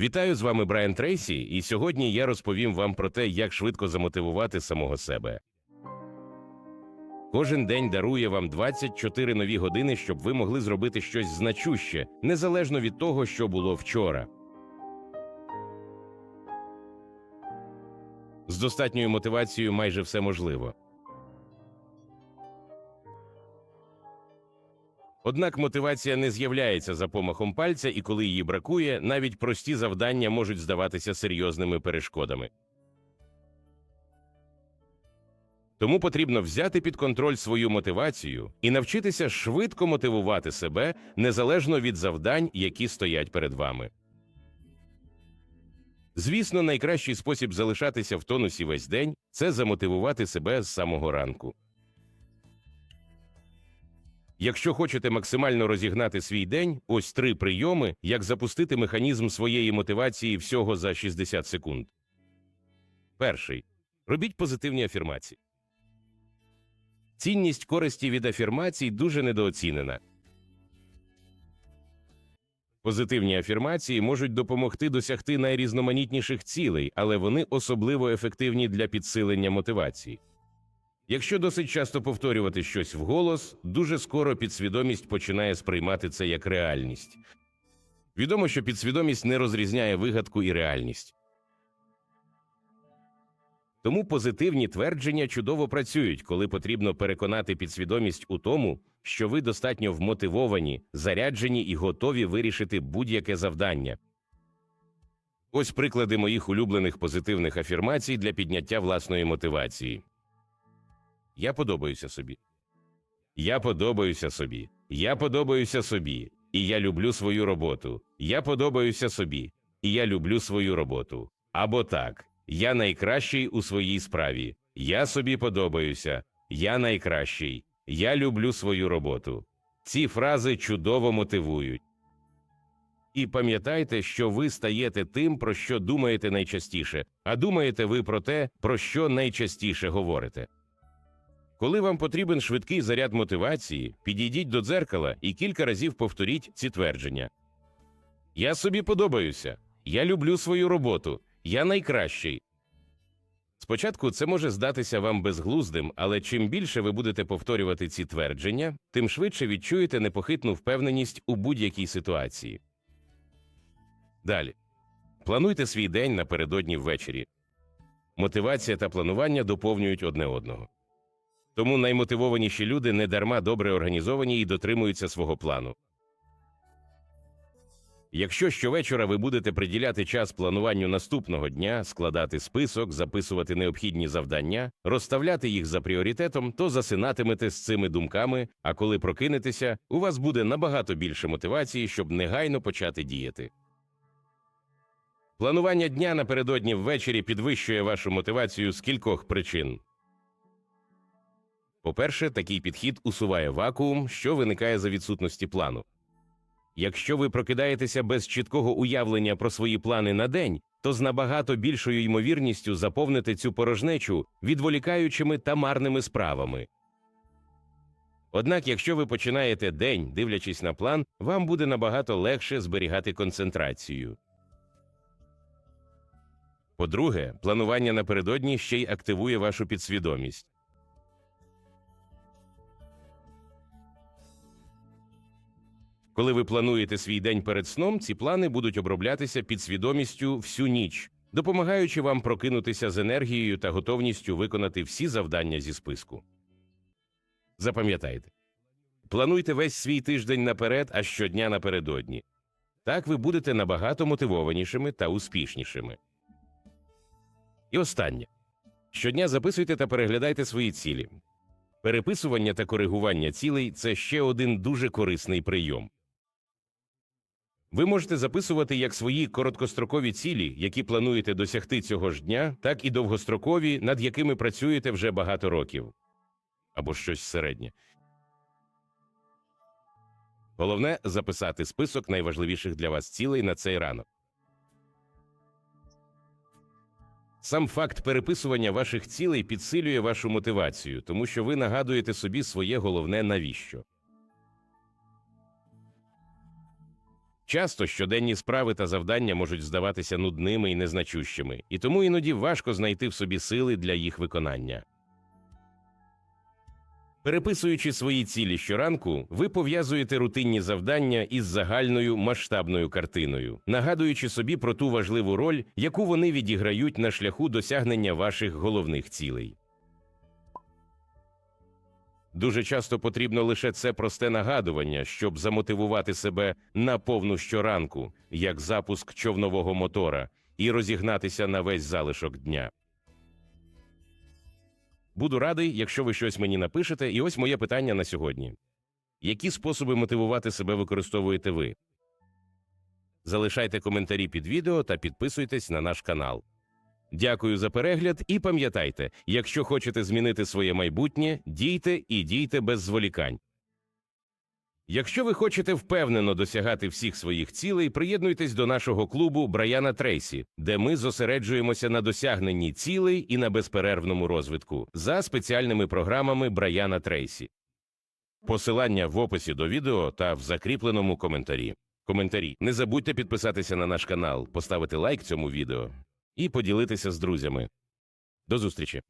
Вітаю з вами Брайан Трейсі, і сьогодні я розповім вам про те, як швидко замотивувати самого себе. Кожен день дарує вам 24 нові години, щоб ви могли зробити щось значуще, незалежно від того, що було вчора. З достатньою мотивацією майже все можливо. Однак мотивація не з'являється за помахом пальця, і коли її бракує, навіть прості завдання можуть здаватися серйозними перешкодами. Тому потрібно взяти під контроль свою мотивацію і навчитися швидко мотивувати себе незалежно від завдань, які стоять перед вами. Звісно, найкращий спосіб залишатися в тонусі весь день це замотивувати себе з самого ранку. Якщо хочете максимально розігнати свій день, ось три прийоми, як запустити механізм своєї мотивації всього за 60 секунд. Перший. Робіть позитивні афірмації. Цінність користі від афірмацій дуже недооцінена. Позитивні афірмації можуть допомогти досягти найрізноманітніших цілей, але вони особливо ефективні для підсилення мотивації. Якщо досить часто повторювати щось вголос, дуже скоро підсвідомість починає сприймати це як реальність. Відомо, що підсвідомість не розрізняє вигадку і реальність. Тому позитивні твердження чудово працюють, коли потрібно переконати підсвідомість у тому, що ви достатньо вмотивовані, заряджені і готові вирішити будь-яке завдання. Ось приклади моїх улюблених позитивних афірмацій для підняття власної мотивації. Я подобаюся собі. Я подобаюся собі. Я подобаюся собі. І я люблю свою роботу. Я подобаюся собі. І я люблю свою роботу. Або так. Я найкращий у своїй справі. Я собі подобаюся. Я найкращий. Я люблю свою роботу. Ці фрази чудово мотивують. І пам'ятайте, що ви стаєте тим, про що думаєте найчастіше, а думаєте ви про те, про що найчастіше говорите. Коли вам потрібен швидкий заряд мотивації, підійдіть до дзеркала і кілька разів повторіть ці твердження. Я собі подобаюся. Я люблю свою роботу. Я найкращий. Спочатку це може здатися вам безглуздим, але чим більше ви будете повторювати ці твердження, тим швидше відчуєте непохитну впевненість у будь-якій ситуації. Далі. Плануйте свій день напередодні ввечері. Мотивація та планування доповнюють одне одного. Тому наймотивованіші люди недарма добре організовані і дотримуються свого плану. Якщо щовечора ви будете приділяти час плануванню наступного дня, складати список, записувати необхідні завдання, розставляти їх за пріоритетом, то засинатимете з цими думками, а коли прокинетеся, у вас буде набагато більше мотивації, щоб негайно почати діяти. Планування дня напередодні ввечері підвищує вашу мотивацію з кількох причин. По-перше, такий підхід усуває вакуум, що виникає за відсутності плану. Якщо ви прокидаєтеся без чіткого уявлення про свої плани на день, то з набагато більшою ймовірністю заповните цю порожнечу відволікаючими та марними справами. Однак, якщо ви починаєте день, дивлячись на план, вам буде набагато легше зберігати концентрацію. По-друге, планування напередодні ще й активує вашу підсвідомість. Коли ви плануєте свій день перед сном, ці плани будуть оброблятися підсвідомістю всю ніч, допомагаючи вам прокинутися з енергією та готовністю виконати всі завдання зі списку. Запам'ятайте плануйте весь свій тиждень наперед, а щодня напередодні. Так ви будете набагато мотивованішими та успішнішими. І останнє щодня записуйте та переглядайте свої цілі. Переписування та коригування цілей це ще один дуже корисний прийом. Ви можете записувати як свої короткострокові цілі, які плануєте досягти цього ж дня, так і довгострокові, над якими працюєте вже багато років або щось середнє. Головне записати список найважливіших для вас цілей на цей ранок. Сам факт переписування ваших цілей підсилює вашу мотивацію, тому що ви нагадуєте собі своє головне навіщо. Часто щоденні справи та завдання можуть здаватися нудними і незначущими, і тому іноді важко знайти в собі сили для їх виконання. Переписуючи свої цілі щоранку, ви пов'язуєте рутинні завдання із загальною масштабною картиною, нагадуючи собі про ту важливу роль, яку вони відіграють на шляху досягнення ваших головних цілей. Дуже часто потрібно лише це просте нагадування, щоб замотивувати себе на повну щоранку, як запуск човнового мотора, і розігнатися на весь залишок дня. Буду радий, якщо ви щось мені напишете, і ось моє питання на сьогодні: які способи мотивувати себе використовуєте ви? Залишайте коментарі під відео та підписуйтесь на наш канал. Дякую за перегляд і пам'ятайте, якщо хочете змінити своє майбутнє, дійте і дійте без зволікань. Якщо ви хочете впевнено досягати всіх своїх цілей, приєднуйтесь до нашого клубу Браяна Трейсі, де ми зосереджуємося на досягненні цілей і на безперервному розвитку за спеціальними програмами Браяна Трейсі. Посилання в описі до відео та в закріпленому коментарі. Коментарі. Не забудьте підписатися на наш канал, поставити лайк цьому відео і поділитися з друзями. До зустрічі!